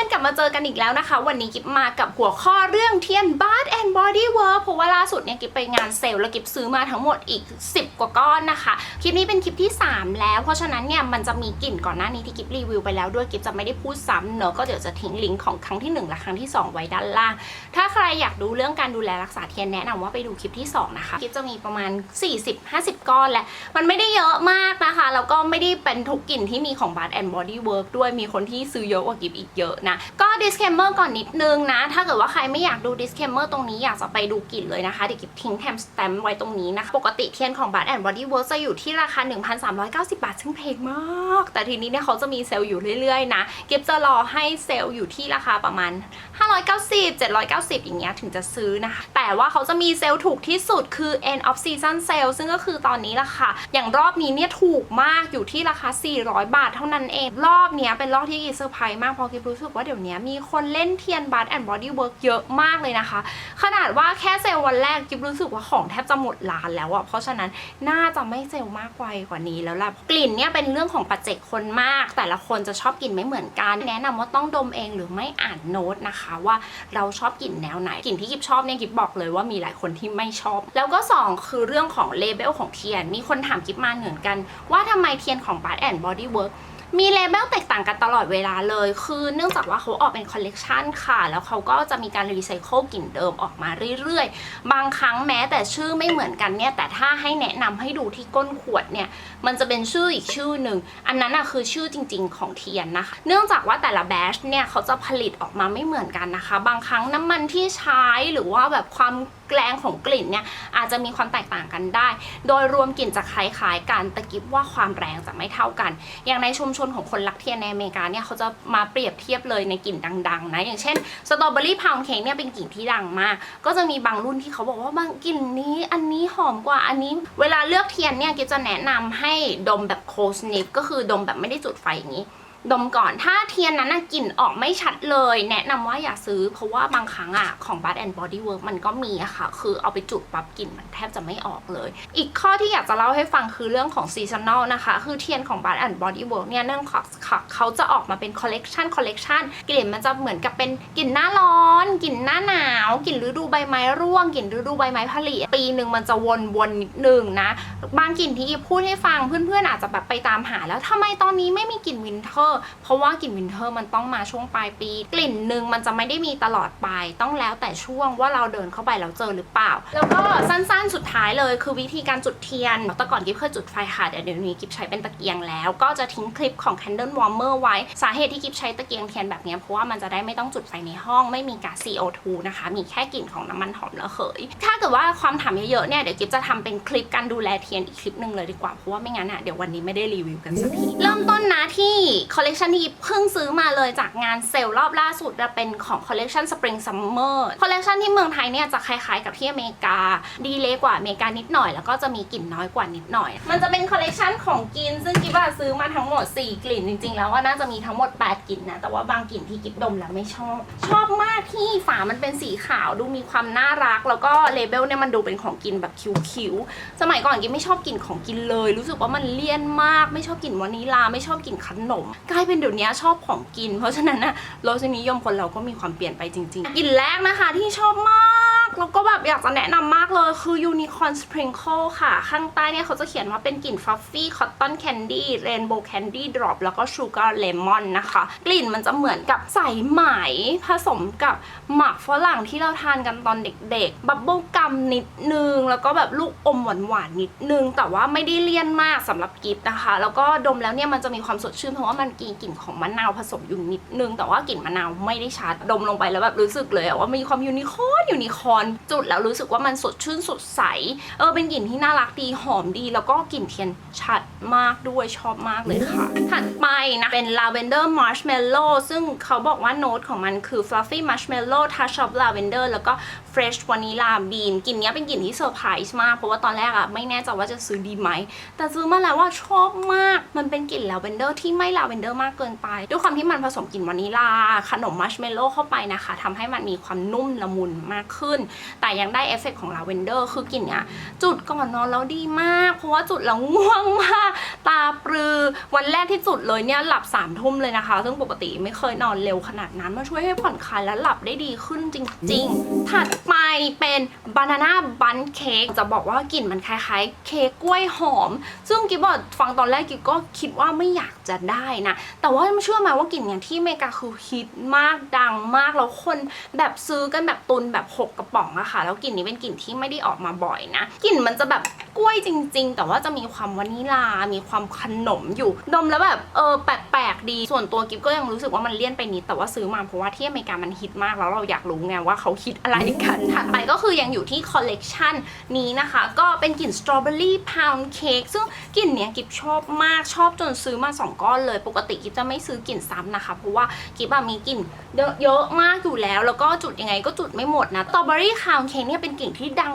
อนๆกลับมาเจอกันอีกแล้วนะคะ วันนี้กิฟมากับหัวข้อเรื่องเทียน Bath and Body Work เวิร์เพราะว่าล่าสุดเนี่ยกิฟไปงานเซลล์แล้วกิฟซื้อมาทั้งหมดอีก 10 กว่าก้อนนะคะ คลิปนี้เป็นคลิปที่ 3 แล้ว เพราะฉะนั้นเนี่ยมันจะมีกลิ่นก่อนหน้านี้ที่กิฟรีวิวไปแล้วด้วยกิฟจะไม่ได้พูดซ้ำเนอะก็เดี๋ยวจะทิ้งลิงก์ของครั้งที่ 1 และครั้งที่ 2 ไว้ด้านล่าง ถ้าใครอยากดูเรื่องการดูแลรักษาเทียนแนะนำว่าไปดูคลิปที่ 2 นะคะคลิปจะมีประมาณ 40-50 ก้อนแหละมันไม่ได้เยอะมากนะคะแล้วก็ไม่ได้เป็นทุกกลิ่นที่มีของ Bath and Body Work ด้วยมีคนที่ซื้อเยอะกว่ากิฟอีกเยอะนะก็ disclaimer ก่อนนิดนึงนะ ถ้าเกิดว่าใครไม่อยากดู disclaimer ตรงนี้อยากจะไปดูกลิ่นเลยนะคะ เดี๋ยวกิบทิ้งแทมสแตมไว้ตรงนี้นะคะปกติเทียนของ Bath and Body Work จะอยู่ที่ราคา 1,390 บาท ซึ่งแพงมาก แต่ทีนี้เนี่ยเขาจะมีเซลล์อยู่เรื่อยๆนะกิบจะรอให้เซลล์อยู่ที่ราคาประมาณ 590 790 อย่างเงี้ยถึงจะซื้อนะคะ แต่ว่าเขาจะมีเซลล์ถูกที่สุดคือ end of season sale ซึ่งก็คือตอนนี้ละค่ะ อย่างรอบนี้เนี่ยถูกมากอยู่ที่ราคา 400 บาทเท่านั้นเอง รอบเนี้ยเป็นรอบที่กิฟเซอร์ไพรส์มากเพราะกิฟรู้สึกว่าเดี๋ยวนี้มีคนเล่นเทียนบัตแอนด์บอดี้เวิร์กเยอะมากเลยนะคะ ขนาดว่าแค่เซลล์วันแรกกิฟรู้สึกว่าของแทบจะหมดร้านแล้วอะเพราะฉะนั้นน่าจะไม่เซลล์มากไวกว่านี้แล้วล่ะกลิ่นเนี่ยเป็นเรื่องของปัจเจกคนมาก แต่ละคนจะชอบกลิ่นไม่เหมือนกัน แนะนำว่าต้องดมเองหรือไม่อ่านโน้ตนะคะว่าเราชอบกลิ่นแนวไหนกลิ่นที่กิบชอบเนี่ยกิบบอกเลยว่ามีหลายคนที่ไม่ชอบ แล้วก็สองคือเรื่องของเลเบลของเทียน มีคนถามกิบมาเหมือนกัน ว่าทำไมเทียนของบาร์แอนด์บอดี้เวิร์ก มีเลเบลแตกต่างกันตลอดเวลาเลย คือเนื่องจากว่าเขาออกเป็นคอลเลกชันค่ะ แล้วเขาก็จะมีการรีไซเคิลกลิ่นเดิมออกมาเรื่อยๆ บางครั้งแม้แต่ชื่อไม่เหมือนกันเนี่ย แต่ถ้าให้แนะนำให้ดูที่ก้นขวดเนี่ย มันจะเป็นชื่ออีกชื่อหนึ่ง อันนั้นอะคือชื่อจริง ๆ ของเทียนนะคะ เนื่องจากว่าแต่ละแบชเนี่ยเขาจะผลิตออกมาไม่เหมือนกันนะคะ บางครั้งน้ำมันที่ใช้หรือว่าแบบความแกลงของกลิ่นเนี่ยอาจจะมีความแตกต่างกันได้ โดยรวมกลิ่นจะคล้ายๆกันแต่กิฟว่าความแรงจะไม่เท่ากัน อย่างในชุมชชนของคนรักเทียนในอเมริกาเนี่ยเขาจะมาเปรียบเทียบเลยในกลิ่นดังๆนะอย่างเช่นสตรอเบอรี่พาวเค้กเนี่ยเป็นกลิ่นที่ดังมาก ก็จะมีบางรุ่นที่เขาบอกว่าบางกลิ่นนี้ อันนี้หอมกว่าอันนี้ เวลาเลือกเทียนเนี่ยกิจะแนะนำให้ดมแบบโคสนิฟก็คือดมแบบไม่ได้จุดไฟอย่างนี้ ดมก่อนถ้าเทียนนั้นกลิ่นออกไม่ชัดเลย แนะนำว่าอย่าซื้อ เพราะว่าบางครั้งอะของ Bath and Body Work มันก็มีอะค่ะ คือเอาไปจุดปั๊บกลิ่นมันแทบจะไม่ออกเลย อีกข้อที่อยากจะเล่าให้ฟังคือเรื่องของ seasonal นะคะ คือเทียนของ Bath and Body Work เนี่ยเนื่องจากเขาจะออกมาเป็น collection collection กลิ่นมันจะเหมือนกับเป็นกลิ่นหน้าร้อนกลิ่นหน้าหนาวกลิ่นฤดูใบไม้ร่วงกลิ่นฤดูใบไม้ผลิปีหนึ่งมันจะวนๆนิดนึงนะบางกลิ่นที่พูดให้ฟังเพื่อนๆอาจจะแบบไปตามหาแล้วทำไมตอนนี้ไม่มีกลิ่นวินเทอร์เพราะว่ากลิ่นวินเทอร์มันต้องมาช่วงปลายปี กลิ่นหนึ่งมันจะไม่ได้มีตลอดไป ต้องแล้วแต่ช่วงว่าเราเดินเข้าไปแล้วเจอหรือเปล่า แล้วก็สั้นๆสุดท้ายเลยคือวิธีการจุดเทียนแต่ก่อนกิฟเคยจุดไฟค่ะเดี๋ยวเดี๋ยวนี้กิฟใช้เป็นตะเกียงแล้ว ก็จะทิ้งคลิปของ Candle Warmer ไว้ สาเหตุที่กิฟใช้ตะเกียงเทียนแบบนี้เพราะว่ามันจะได้ไม่ต้องจุดไฟในห้องไม่มีก๊าซ CO2 นะคะ มีแค่กลิ่นของน้ำมันหอมระเหย ถ้าเกิดว่าความถามเยอะๆเนี่ยเดี๋ยวกิฟจะทำเป็นคลิปการดูแลเทียนอีกคลิปหนึ่งเลยดีกว่าเพราะว่าไม่งั้นอะเดี๋ยววันนี้ไม่ได้รีวิวกันสักทีเริ่มต้นนะที่คอลเลกชันที่เพิ่งซื้อมาเลยจากงานเซลล์รอบล่าสุดจะเป็นของคอลเลกชัน Spring Summer คอลเลกชันที่เมืองไทยเนี่ยจะคล้ายๆกับที่อเมริกา ดีเลยกว่าอเมริกานิดหน่อย แล้วก็จะมีกลิ่นน้อยกว่านิดหน่อย มันจะเป็นคอลเลกชันของกิน ซึ่งกิฟอะซื้อมาทั้งหมด 4 กลิ่นจริง ๆ แล้วว่าน่าจะมีทั้งหมด 8 กลิ่นนะ แต่ว่าบางกลิ่นที่กิฟดมแล้วไม่ชอบ ชอบมากที่ฝามันเป็นสีขาวดูมีความน่ารัก แล้วก็เลเบลเนี่ยมันดูเป็นของกินแบบคิ้วๆสมัยก่อนกิฟไม่ชอบกลิ่นของกินเลย รู้สึกว่ามันเลี่ยนมาก ไม่ชอบกลิ่นวานิลาไม่ชอบกลิ่นขนมกลายเป็นเดี๋ยวนี้ชอบของกิน เพราะฉะนั้นนะรสนิยมคนเราก็มีความเปลี่ยนไปจริง ๆ กลิ่นแรกนะคะที่ชอบมาก แล้วก็แบบอยากจะแนะนำมากเลยคือ Unicorn Sprinkle ค่ะ ข้างใต้เนี่ยเขาจะเขียนว่าเป็นกลิ่น Fluffy Cotton Candy Rainbow Candy Drop แล้วก็ Sugar Lemon นะคะ กลิ่นมันจะเหมือนกับใสไหมผสมกับหมักฝรั่งที่เราทานกันตอนเด็กๆ บับเบิลกัมนิดนึง แล้วก็แบบลูกอมหวานๆนิดนึง แต่ว่าไม่ได้เลี่ยนมากสำหรับกิฟต์นะคะ แล้วก็ดมแล้วเนี่ยมันจะมีความสดชื่นเพราะว่ามันมีกลิ่นของมะนาวผสมอยู่นิดนึง แต่ว่ากลิ่นมะนาวไม่ได้ชัดดมลงไปแล้วแบบรู้สึกเลยว่ามีความยูนิคอร์นยูนิคอร์นจุดแล้วรู้สึกว่ามันสดชื่นสดใส เออเป็นกลิ่นที่น่ารักดีหอมดี แล้วก็กลิ่นเทียนชัดมากด้วยชอบมากเลยค่ะ ถัดไปนะ เป็น lavender marshmallow ซึ่งเขาบอกว่าโน้ตของมันคือ fluffy marshmallow touch of lavender แล้วก็ fresh vanilla bean กลิ่นนี้เป็นกลิ่นที่เซอร์ไพรส์มาก เพราะว่าตอนแรกอะไม่แน่ใจว่าจะซื้อดีไหม แต่ซื้อมาแล้วว่าชอบมาก มันเป็นกลิ่น lavender ที่ไม่ lavender มากเกินไป ด้วยความที่มันผสมกลิ่นวานิลา ขนมมัชเมลโล่เข้าไปนะคะทำให้มันมีความนุ่มละมุนมากขึ้นแต่ยังได้เอฟเฟกต์ของลาเวนเดอร์คือกลิ่นเนี้ยจุดก่อนนอนแล้วดีมาก เพราะว่าจุดแล้วง่วงมาก ตาปรือวันแรกที่จุดเลยเนี่ยหลับสามทุ่มเลยนะคะ ซึ่งปกติไม่เคยนอนเร็วขนาดนั้นมาช่วยให้ผ่อนคลายและหลับได้ดีขึ้นจริงๆ ถัดไปเป็นบานาน่าบันเค้กจะบอกว่ากลิ่นมันคล้ายๆ เค้กกล้วยหอม ซึ่งกิ๊บบอกฟังตอนแรกกิ๊บก็คิดว่าไม่อยากจะได้นะ แต่ว่าเชื่อไหมว่ากลิ่นเนี่ยที่อเมริกาคือฮิตมากดังมากแล้วคนแบบซื้อกันแบบตุนแบบ6กระป๋องอะค่ะ แล้วกลิ่นนี้เป็นกลิ่นที่ไม่ได้ออกมาบ่อยนะ กลิ่นมันจะแบบกล้วยจริง ๆ แต่ว่าจะมีความวานิลา มีความขนมอยู่ ดมแล้วแบบเออแปลก ๆดี ส่วนตัวกิ๊บก็ยังรู้สึกว่ามันเลี่ยนไปนิด แต่ว่าซื้อมาเพราะว่าที่อเมริกามันฮิตมาก แล้วเราอยากรู้ไงว่าเขาฮิตอะไรกันถัดไปก็คือยังอยู่ที่คอลเลกชันนี้นะคะ ก็เป็นกลิ่นสตรอเบอรี่พาวน์เค้กซึ่งกลิ่นเนี้ยกิ๊บชอบมากชอบจนซื้อมาสองก้อนเลย ปกติกิ๊บจะไม่ซื้อกลิ่นซ้ำนะคะ เพราะว่ากิ๊บอะมีกลิ่นเยอะเยอะมากอยู่แล้ว แล้วก็จุดยังไงก็จุดไม่หมดนะสตรอเบอรี่พาวน์เค้กเนี่ยเป็นกลิ่นที่ดัง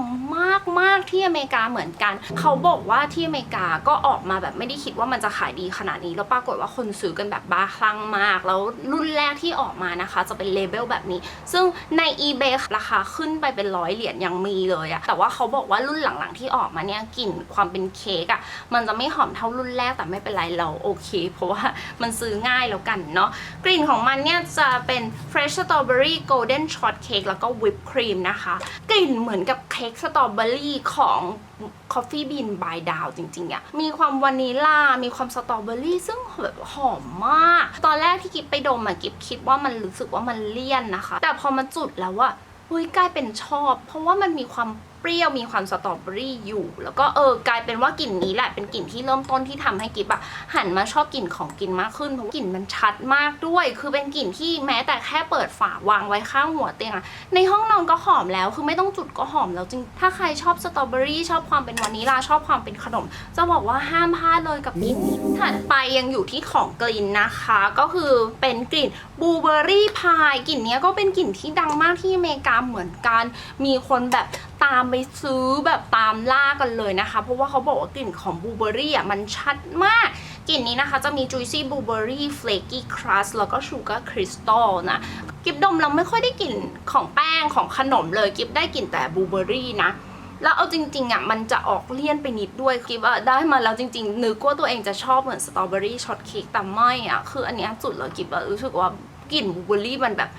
มากๆที่อเมริกาเหมือนกัน เขาบอกว่าที่อเมริกาก็ออกมาแบบไม่ได้คิดว่ามันจะขายดีขนาดนี้แล้วปรากฏว่าคนซื้อกันแบบบ้าคลั่งมาก แล้วรุ่นแรกที่ออกมานะคะ จะเป็นเลเบลแบบนี้ ซึ่งใน eBay ราคาขึ้นไปเป็นร้อยเหรียญยังมีเลยอะแต่ว่าเขาบอกว่ารุ่นหลังๆที่ออกมาเนี่ยกลิ่นความเป็นเค้กอะมันจะไม่หอมเท่ารุ่นแรกแต่ไม่เป็นไรเราโอเค เพราะว่ามันซื้อง่ายแล้วกันเนาะกลิ่นของมันเนี่ยจะเป็น fresh strawberry golden shortcake แล้วก็ whipped cream นะคะ กลิ่นเหมือนกับเค้กสตรอเบอรี่ของ Coffee Bean by Dow จริงๆอะมีความวานิลา มีความสตรอเบอรี่ซึ่งแบบหอมมาก ตอนแรกที่กิฟไปดมอะกิฟคิดว่ามันรู้สึกว่ามันเลี่ยนนะคะ แต่พอมันจุดแล้วอะเฮ้ยกลายเป็นชอบ เพราะว่ามันมีความ รี้ยวมีความสตรอเบอรี่อยู่ แล้วก็เออกลายเป็นว่ากลิ่นนี้แหละเป็นกลิ่นที่เริ่มต้นที่ทำให้กิฟอะหันมาชอบกลิ่นของกินมากขึ้นเพราะว่ากลิ่นมันชัดมากด้วย คือเป็นกลิ่นที่แม้แต่แค่เปิดฝาวางไว้ข้างหัวเตียงอะในห้องนอนก็หอมแล้วคือไม่ต้องจุดก็หอมแล้วจริง ถ้าใครชอบสตรอเบอรี่ชอบความเป็นวานิลาชอบความเป็นขนม จะบอกว่าห้ามพลาดเลยกับกลิ่นนี้ถัดไปยังอยู่ที่ของกลิ่นนะคะ ก็คือเป็นกลิ่นบลูเบอรี่พายกลิ่นนี้ก็เป็นกลิ่นที่ดังมากที่อเมริกาเหมือนกัน มีคนแบบ ตามไปซื้อแบบตามล่ากันเลยนะคะ เพราะว่าเขาบอกว่ากลิ่นของบลูเบอรี่อะมันชัดมาก กลิ่นนี้นะคะจะมี juicy blueberry flaky crust แล้วก็ sugar crystal นะกิบดมเราไม่ค่อยได้กลิ่นของแป้งของขนมเลยกิบได้กลิ่นแต่บลูเบอรี่นะแล้วเอาจริงๆอะมันจะออกเลี่ยนไปนิดด้วยกิบอะได้มาแล้วจริงๆนึกว่าตัวเองจะชอบเหมือนสตรอเบอรี่ช็อตเค้กแต่ไม่อะคืออันนี้ยจุดเลยกิบอะรู้สึกว่ากลิ่นบลูเบอรี่มันแบบ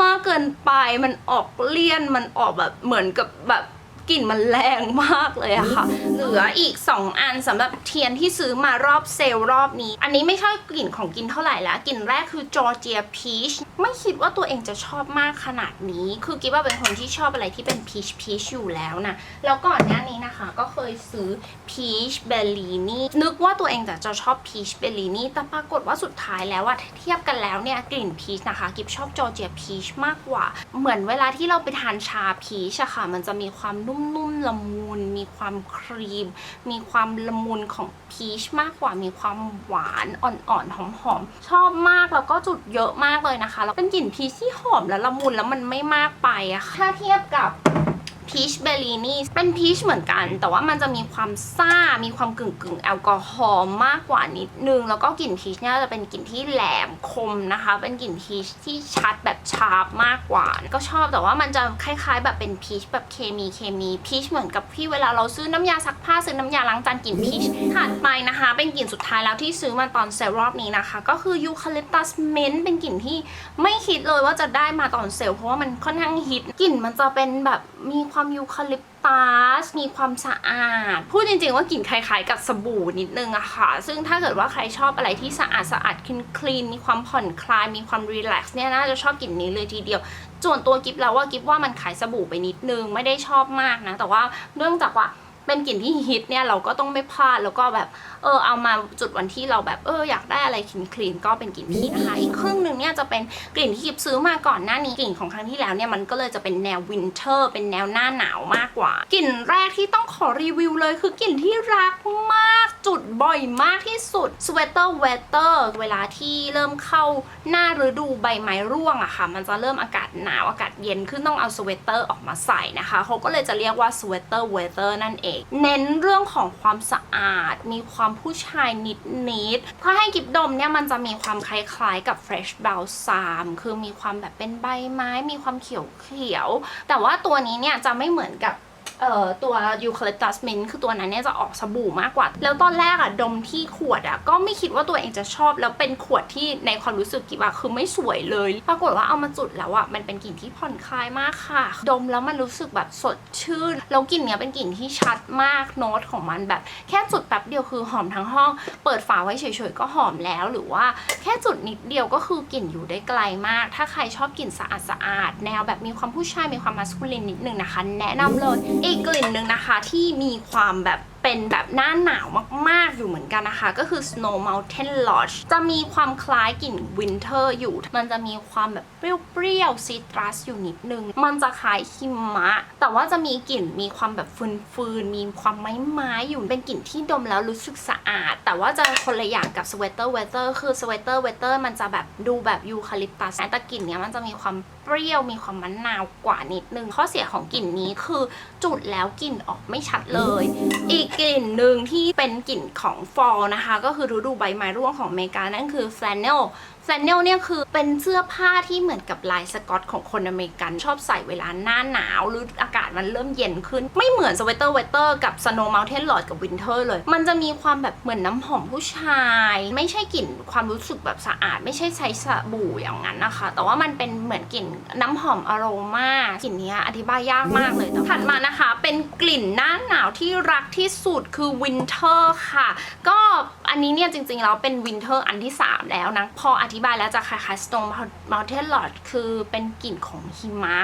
มากเกินไปมันออกเลี่ยนมันออกแบบเหมือนกับแบบ กลิ่นมันแรงมากเลยอะค่ะ เหลืออีก 2 อันสำหรับเทียนที่ซื้อมารอบเซลล์รอบนี้ อันนี้ไม่ใช่กลิ่นของกินเท่าไหร่ละกลิ่นแรกคือจอร์เจียพีชไม่คิดว่าตัวเองจะชอบมากขนาดนี้ คือกิ๊บว่าเป็นคนที่ชอบอะไรที่เป็นพีชพีชอยู่แล้วนะ แล้วก่อนหน้านี้นะคะก็เคยซื้อพีชเบลลีนี่นึกว่าตัวเองจะจะชอบพีชเบลลีนี่แต่ปรากฏว่าสุดท้ายแล้วอะเทียบกันแล้วเนี่ยกลิ่นพีชนะคะกิ๊บชอบจอร์เจียพีชมากกว่า เหมือนเวลาที่เราไปทานชาพีชอะค่ะ มันจะมีความนุ่นุ่มๆละมุน มีความครีม มีความละมุนของพีชมากกว่า มีความหวานอ่อนๆหอมๆ ชอบมากแล้วก็จุดเยอะมากเลยนะคะ แล้วเป็นกลิ่นพีชที่หอมและละมุนแล้วมันไม่มากไปอะค่ะถ้าเทียบกับ พีชเบลลีนี่เป็นพีชเหมือนกัน แต่ว่ามันจะมีความซ่ามีความกึ่งกึ่งแอลกอฮอล์มากกว่านิดนึง แล้วก็กลิ่นพีชเนี่ยจะเป็นกลิ่นที่แหลมคมนะคะ เป็นกลิ่นพีชที่ชัดแบบชาร์ปมากกว่า ก็ชอบแต่ว่ามันจะคล้ายๆ แบบเป็นพีชแบบเคมีเคมีพีชเหมือนกับที่เวลาเราซื้อน้ำยาซักผ้าซื้อน้ำยาล้างจานกลิ่นพีชถัดไปนะคะ เป็นกลิ่นสุดท้ายแล้วที่ซื้อมาตอนเซลล์รอบนี้นะคะ ก็คือยูคาลิปตัสเมนต์เป็นกลิ่นที่ไม่คิดเลยว่าจะได้มาตอนเซลล์เพราะว่ามันค่อนข้างฮิตกลิ่นมันจะเป็นแบบมีความความยูคาลิปตัสมีความสะอาด พูดจริงๆว่ากลิ่นคล้ายๆกับสบู่นิดนึงอะค่ะ ซึ่งถ้าเกิดว่าใครชอบอะไรที่สะอาดสะอาดคลีนคลีนมีความผ่อนคลายมีความรีแลกซ์เนี่ยน่าจะชอบกลิ่นนี้เลยทีเดียวส่วนตัวกิฟแล้วว่ากิฟว่ามันขายสบู่ไปนิดนึงไม่ได้ชอบมากนะ แต่ว่าเนื่องจากว่า เป็นกลิ่นที่ฮิตเนี่ยเราก็ต้องไม่พลาดแล้วก็แบบเออเอามาจุดวันที่เราแบบเอออยากได้อะไรคลีนคลีนก็เป็นกลิ่นนี้นะคะอีกครึ่งหนึ่งเนี่ยจะเป็นกลิ่นที่กิฟซื้อมาก่อนหน้านี้กลิ่นของครั้งที่แล้วเนี่ยมันก็เลยจะเป็นแนววินเทอร์เป็นแนวหน้าหนาวมากกว่ากลิ่นแรกที่ต้องขอรีวิวเลยคือกลิ่นที่รักมากจุดบ่อยมากที่สุด sweater weather เวลาที่เริ่มเข้าหน้าฤดูใบไม้ร่วงอะค่ะ มันจะเริ่มอากาศหนาวอากาศเย็นขึ้นต้องเอาสเวตเตอร์ออกมาใส่นะคะเขาก็เลยจะเรียกว่า sweater weather นั่นเองก เน้นเรื่องของความสะอาด มีความผู้ชายนิดนิดถ้าให้กิบดมเนี่ยมันจะมีความคล้ายๆกับ Fresh Balsam คือมีความแบบเป็นใบไม้ มีความเขียวเขียวๆแต่ว่าตัวนี้เนี่ยจะไม่เหมือนกับ เอ่อตัวยูคาลิปตัสมินคือตัวนั้นเนี่ยจะออกสบู่มากกว่า แล้วตอนแรกอะดมที่ขวดอะก็ไม่คิดว่าตัวเองจะชอบ แล้วเป็นขวดที่ในความรู้สึกกิบอะคือไม่สวยเลย ปรากฏว่าเอามาจุดแล้วอะมันเป็นกลิ่นที่ผ่อนคลายมากค่ะ ดมแล้วมันรู้สึกแบบสดชื่น แล้วกลิ่นเนี้ยเป็นกลิ่นที่ชัดมากโน้ตของมันแบบ แค่จุดแป๊บเดียวคือหอมทั้งห้อง เปิดฝาไว้เฉยๆก็หอมแล้ว หรือว่าแค่จุดนิดเดียวก็คือกลิ่นอยู่ได้ไกลมาก ถ้าใครชอบกลิ่นสะอาดๆแนวแบบมีความผู้ชายมีความมัสคูลินนิดนึงนะคะ แนะนำเลยกกลิ่นหนึ่งนะคะที่มีความแบบ เป็นแบบหน้าหนาวมากๆอยู่เหมือนกันนะคะ ก็คือ Snow Mountain Lodge จะมีความคล้ายกลิ่น Winter อยู่ มันจะมีความแบบเปรี้ยวๆซีตรัสอยู่นิดนึง มันจะคล้ายหิมะ แต่ว่าจะมีกลิ่นมีความแบบฟืนๆ มีความไม้ไม้ๆอยู่ เป็นกลิ่นที่ดมแล้วรู้สึกสะอาด แต่ว่าจะคนละอย่างกับ Sweater Weather คือ Sweater Weather มันจะแบบดูแบบยูคาลิปตัสแต่กลิ่นเนี้ยมันจะมีความเปรี้ยวมีความมะนาวกว่านิดนึงข้อเสียของกลิ่นนี้คือจุดแล้วกลิ่นออกไม่ชัดเลย อีกกลิ่นหนึ่งที่เป็นกลิ่นของฟอลนะคะ ก็คือฤดูใบไม้ร่วงของอเมริกานั่นคือ flannel flannel เนี่ยคือเป็นเสื้อผ้าที่เหมือนกับลายสกอตของคนอเมริกัน ชอบใส่เวลาหน้าหนาวหรืออากาศมันเริ่มเย็นขึ้น ไม่เหมือน sweater weather กับ snow mountain lodge กับ winter เลย มันจะมีความแบบเหมือนน้ำหอมผู้ชาย ไม่ใช่กลิ่นความรู้สึกแบบสะอาด ไม่ใช่ใช้สบู่อย่างนั้นนะคะ แต่ว่ามันเป็นเหมือนกลิ่นน้ำหอมอโรมากลิ่นนี้อธิบายยากมากเลยต่ถัดมานะคะ เป็นกลิ่นหน้าหนาวที่รักที่สุดคือ winter ค่ะ ก็ อันนี้เนี่ยจริงๆแล้วเป็นวินเทอร์อันที่ 3 แล้วนะ พออธิบายแล้วจะคล้ายๆ Snow Mountain Lodge คือเป็นกลิ่นของหิมะ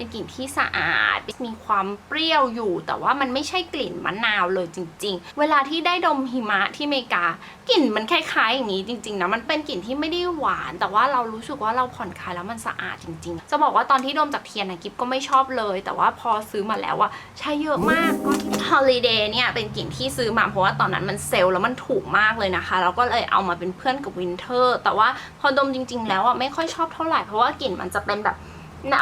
เป็นกลิ่นที่สะอาด มีความเปรี้ยวอยู่ แต่ว่ามันไม่ใช่กลิ่นมะนาวเลยจริง ๆ เวลาที่ได้ดมหิมะที่อเมริกากลิ่นมันคล้ายๆอย่างนี้จริงๆนะมันเป็นกลิ่นที่ไม่ได้หวาน แต่ว่าเรารู้สึกว่าเราผ่อนคลายแล้วมันสะอาดจริง ๆ จะบอกว่าตอนที่ดมจากเทียนนะกิฟก็ไม่ชอบเลย แต่ว่าพอซื้อมาแล้วอะใช้เยอะมากก็ Holiday เนี่ยเป็นกลิ่นที่ซื้อมาเพราะว่าตอนนั้นมันเซลล์แล้วมันถูกมากเลยนะคะแล้วก็เลยเอามาเป็นเพื่อนกับ Winter แต่ว่าพอดมจริง ๆ แล้วอะไม่ค่อยชอบเท่าไหร่เพราะว่ากลิ่นมันจะเป็นแบบ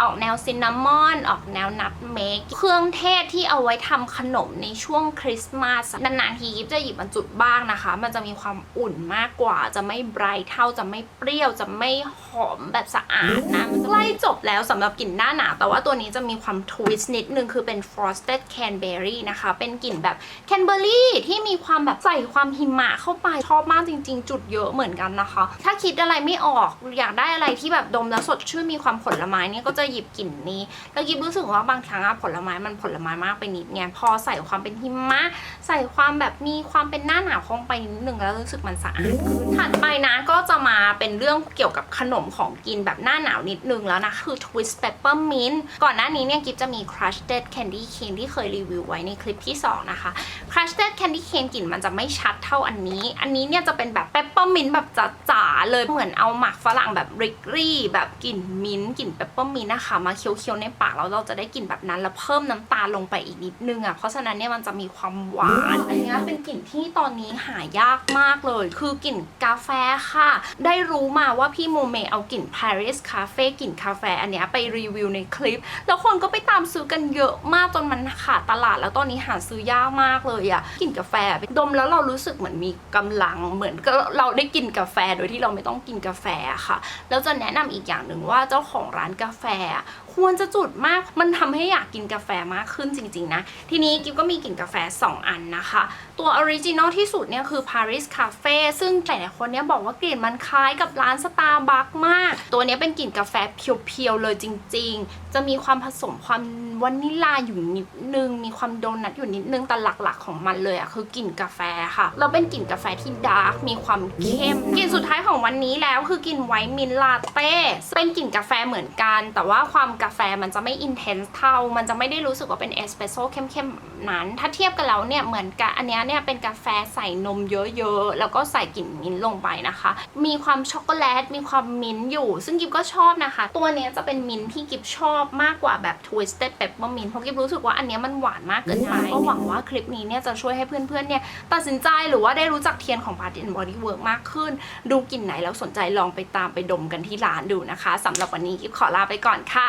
ออกแนวซินนามอนออกแนวนัทเมกเครื่องเทศที่เอาไว้ทำขนมในช่วงคริสต์มาสนานๆทียิบจะหยิบมันจุดบ้างนะคะ มันจะมีความอุ่นมากกว่า จะไม่ไบรท์เท่าจะไม่เปรี้ยวจะไม่หอมแบบสะอาดนะมันใกล้จบแล้วสำหรับกลิ่นหน้าหนาวแต่ว่าตัวนี้จะมีความทวิสต์นิดนึงคือเป็น frosted canberry นะคะ เป็นกลิ่นแบบ canberry ที่มีความแบบใส่ความหิมะเข้าไปชอบมากจริง ๆ จุดเยอะเหมือนกันนะคะ ถ้าคิดอะไรไม่ออกอยากได้อะไรที่แบบดมแล้วสดชื่นมีความผลไม้นี่ก็จะหยิบกลิ่นนี้ แล้วกิบรู้สึกว่าบางครั้งอะผลไม้มันผลไม้มากไปนิดไงพอใส่ความเป็นหิมะ ใส่ความแบบมีความเป็นหน้าหนาวเข้าไปนิดนึงแล้วรู้สึกมันสะอาดขึ้นถัดไปนะก็จะมาเป็นเรื่องเกี่ยวกับขนมของกินแบบหน้าหนาวนิดนึงแล้วนะ คือ twist peppermint ก่อนหน้านี้เนี่ยกิฟจะมี crushed candy cane ที่เคยรีวิวไว้ในคลิปที่ 2 นะคะ crushed candy cane กลิ่นมันจะไม่ชัดเท่าอันนี้ อันนี้เนี่ยจะเป็นแบบ peppermint แบบจ๋าๆเลยเหมือนเอาหมักฝรั่งแบบริกรี่แบบกลิ่นมิ้นท์กลิ่น peppermint นะคะมาเคี้ยวๆในปากแล้วเราจะได้กลิ่นแบบนั้นแล้วเพิ่มน้ำตาลลงไปอีกนิดนึงอะเพราะฉะนั้นเนี่ยมันจะมีความหวานอันนี้เป็นกลิ่นที่ตอนนี้หายากมากเลย คือกลิ่นกาแฟค่ะ ได้รู้มาว่าพี่โมเมเอากลิ่น Paris Cafe กลิ่นกาแฟอันเนี้ยไปรีวิวในคลิป แล้วคนก็ไปตามซื้อกันเยอะมากจนมันขาดตลาด แล้วตอนนี้หาซื้อยากมากเลยอะกลิ่นกาแฟดมแล้วเรารู้สึกเหมือนมีกำลังเหมือนก็เราได้กินกาแฟโดยที่เราไม่ต้องกินกาแฟค่ะแล้วจะแนะนำอีกอย่างหนึ่งว่าเจ้าของร้านกาแฟอะควรจะจุดมาก มันทำให้อยากกินกาแฟมากขึ้นจริง ๆ นะ ทีนี้กิฟก็มีกลิ่นกาแฟ 2 อันนะคะ ตัวออริจินอลที่สุดเนี่ยคือ Paris Cafe ซึ่งหลายๆคนเนี่ยบอกว่ากลิ่นมันคล้ายกับร้านสตาร์บัคมาก ตัวเนี้ยเป็นกลิ่นกาแฟเพียวๆเลยจริง ๆ จะมีความผสมความวานิลลาอยู่นิดนึง มีความโดนัทอยู่นิดนึงแต่หลักๆของมันเลยอะคือกลิ่นกาแฟค่ะแล้วเป็นกลิ่นกาแฟที่ดาร์กมีความเข้ม กลิ่นสุดท้ายของวันนี้แล้วคือกลิ่นไวท์มินลาเต้เป็นกลิ่นกาแฟเหมือนกัน แต่ว่าความกาแฟมันจะไม่อินเทนส์เท่า มันจะไม่ได้รู้สึกว่าเป็นเอสเปรสโซ่เข้มๆนั้น ถ้าเทียบกันแล้วเนี่ยเหมือนกับอันเนี้ยเนี่ยเป็นกาแฟใส่นมเยอะๆ แล้วก็ใส่กลิ่นมิ้นท์ลงไปนะคะ มีความช็อกโกแลต มีความมิ้นท์อยู่ ซึ่งกิฟก็ชอบนะคะ ตัวเนี้ยจะเป็นมิ้นท์ที่กิฟชอบมากกว่าแบบ twisted peppermint เพราะกิฟรู้สึกว่าอันเนี้ยมันหวานมากเกินไป ก็หวังว่าคลิปนี้เนี่ยจะช่วยให้เพื่อนๆเนี่ยตัดสินใจหรือว่าได้รู้จักเทียนของ Bath and Body Works มากขึ้น ดูกลิ่นไหนแล้วสนใจลองไปตามไปดมกันที่ร้านดูนะคะสำหรับวันนี้กิฟขอลาไปก่อนค่ะ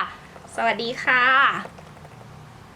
สวัสดีค่ะ